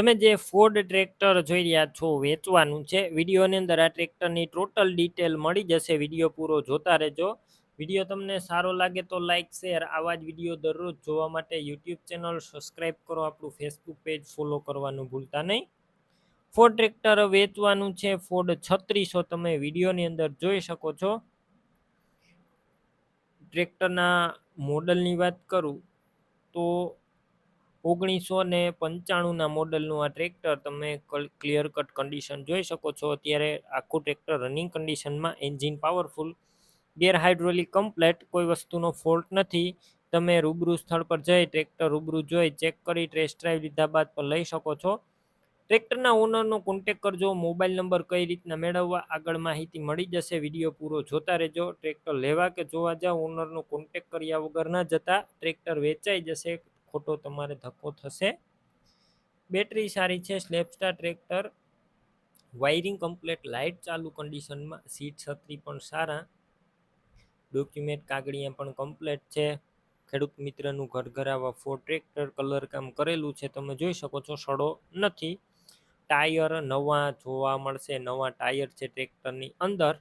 તમે જે Ford tractor જોઈ રહ્યા છો, વેચવાનું છે, વિડીયોની અંદર આ ટ્રેક્ટરની ટોટલ ડિટેલ મળી જશે, વીડિયો પૂરો જોતા રહેજો. વીડિયો તમને સારો લાગે તો લાઇક શેર આવા જ વીડિયો દરરોજ જોવા માટે યુટ્યુબ ચેનલ સબસ્ક્રાઈબ કરો, આપણું ફેસબુક પેજ ફોલો કરવાનું ભૂલતા નહીં. ફોર્ડ ટ્રેક્ટર વેચવાનું છે ફોર્ડ છત્રીસો તમે વિડીયોની અંદર જોઈ શકો છો. ટ્રેક્ટરના મોડલની વાત કરું તો ઓગણીસો ને પંચાણુંના મોડલનું આ ટ્રેક્ટર તમે ક્લિયર કટ કન્ડિશન જોઈ શકો છો. અત્યારે આખું ટ્રેક્ટર રનિંગ કન્ડિશનમાં engine powerful gear hydraulic complete કોઈ વસ્તુનો ફોલ્ટ નથી. તમે રૂબરૂ સ્થળ પર જઈ ટ્રેક્ટર રૂબરૂ જોઈ ચેક કરી ટેસ્ટ ડ્રાઈવ લીધા બાદ પણ લઈ શકો છો. ટ્રેક્ટરના ઓનરનો કોન્ટેક કરજો મોબાઈલ નંબર કઈ રીતના મેળવવા, આગળ માહિતી મળી જશે. વીડિયો પૂરો જોતા રહેજો. ટ્રેક્ટર લેવા કે જોવા જાવ ઓનરનો કોન્ટેક કર્યા વગર ના જતા, ટ્રેક્ટર વેચાઈ જશે ખોટો તમારે ધક્કો થશે. બેટરી સારી છે સ્લેપસ્ટાર ટ્રેક્ટર. વાયરિંગ કમ્પ્લેટ, લાઇટ ચાલુ કન્ડિશનમાં, સીટ છત્રી પણ સારા. ડોક્યુમેન્ટ કાગળિયા પણ કમ્પ્લેટ છે. ખેડૂત મિત્રનું ઘર ઘરાવા ફોર ટ્રેક્ટર કલર કામ કરેલું છે, તમે જોઈ શકો છો, સડો નથી. ટાયર નવા જોવા મળશે, નવા ટાયર છે ટ્રેક્ટરની અંદર.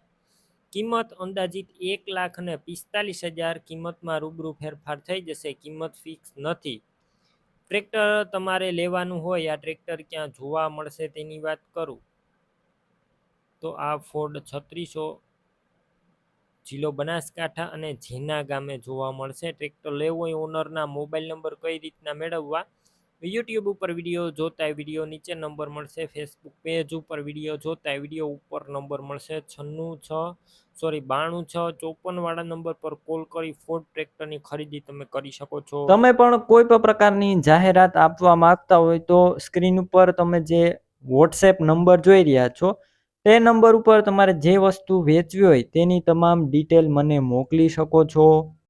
કિંમત અંદાજિત એક લાખ અને પિસ્તાલીસ હજાર કિંમતમાં રૂબરૂ ફેરફાર થઈ જશે. કિંમત ફિક્સ નથી. ટ્રેક્ટર તમારે લેવાનું હોય, આ ટ્રેક્ટર ક્યાં જોવા મળશે તેની વાત કરું. તો આ ફોર્ડ છત્રીસો જિલ્લો બનાસકાંઠા અને ઝીના ગામે જોવા મળશે. ટ્રેક્ટર લેવું હોય ઓનરના મોબાઈલ નંબર કઈ રીતના મેળવવા? યુટ્યુબ ઉપર વીડિયો જોતા વીડિયો નીચે નંબર મળશે. ફેસબુક પેજ ઉપર વીડિયો જોતા વીડિયો ઉપર નંબર મળશે. છન્નું છ સોરી બાણું છ, ચોપન વાળા નંબર પર કોલ કરી ફોર્ડ ટ્રેક્ટરની ખરીદી તમે કરી શકો છો. તમે પણ કોઈ પણ પ્રકારની જાહેરાત આપવા માંગતા હોય તો સ્ક્રીન ઉપર તમે જે વોટ્સએપ નંબર જોઈ રહ્યા છો, તે નંબર ઉપર તમારે જે વસ્તુ વેચવી હોય તેની તમામ ડિટેલ મને મોકલી શકો છો.